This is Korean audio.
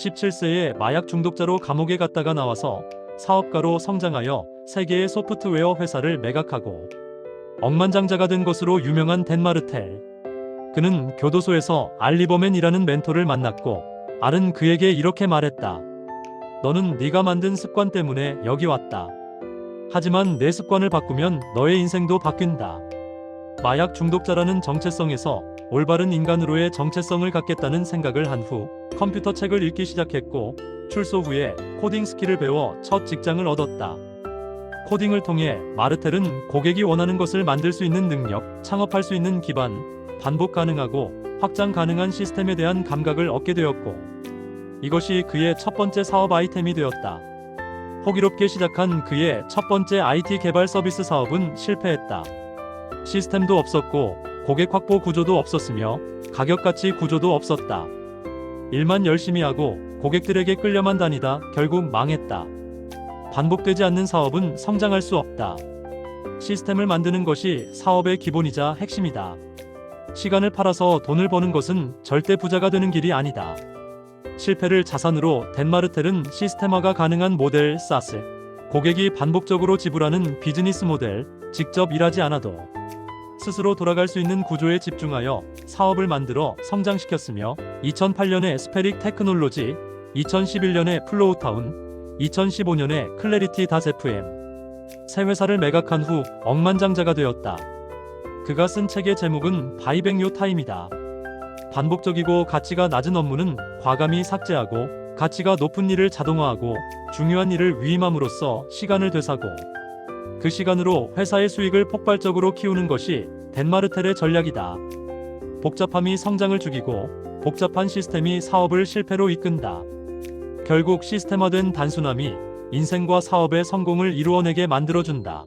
17세에 마약 중독자로 감옥에 갔다가 나와서 사업가로 성장하여 세계의 소프트웨어 회사를 매각하고 억만장자가 된 것으로 유명한 덴마르텔. 그는 교도소에서 알리버맨이라는 멘토를 만났고 알은 그에게 이렇게 말했다. 너는 네가 만든 습관 때문에 여기 왔다. 하지만 내 습관을 바꾸면 너의 인생도 바뀐다. 마약 중독자라는 정체성에서 올바른 인간으로의 정체성을 갖겠다는 생각을 한 후 컴퓨터 책을 읽기 시작했고 출소 후에 코딩 스킬을 배워 첫 직장을 얻었다. 코딩을 통해 마르텔은 고객이 원하는 것을 만들 수 있는 능력, 창업할 수 있는 기반, 반복 가능하고 확장 가능한 시스템에 대한 감각을 얻게 되었고 이것이 그의 첫 번째 사업 아이템이 되었다. 호기롭게 시작한 그의 첫 번째 IT 개발 서비스 사업은 실패했다. 시스템도 없었고 고객 확보 구조도 없었으며 가격 가치 구조도 없었다. 일만 열심히 하고 고객들에게 끌려만 다니다 결국 망했다. 반복되지 않는 사업은 성장할 수 없다. 시스템을 만드는 것이 사업의 기본이자 핵심이다. 시간을 팔아서 돈을 버는 것은 절대 부자가 되는 길이 아니다. 실패를 자산으로 덴마르텔은 시스템화가 가능한 모델 사스, 고객이 반복적으로 지불하는 비즈니스 모델, 직접 일하지 않아도 스스로 돌아갈 수 있는 구조에 집중하여 사업을 만들어 성장시켰으며 2008년에 스페릭 테크놀로지, 2011년에 플로우타운, 2015년에 클래리티 닷 FM 새 회사를 매각한 후 억만장자가 되었다. 그가 쓴 책의 제목은 바이백요 타임이다. 반복적이고 가치가 낮은 업무는 과감히 삭제하고 가치가 높은 일을 자동화하고 중요한 일을 위임함으로써 시간을 되사고 그 시간으로 회사의 수익을 폭발적으로 키우는 것이 덴마르텔의 전략이다. 복잡함이 성장을 죽이고 복잡한 시스템이 사업을 실패로 이끈다. 결국 시스템화된 단순함이 인생과 사업의 성공을 이루어내게 만들어준다.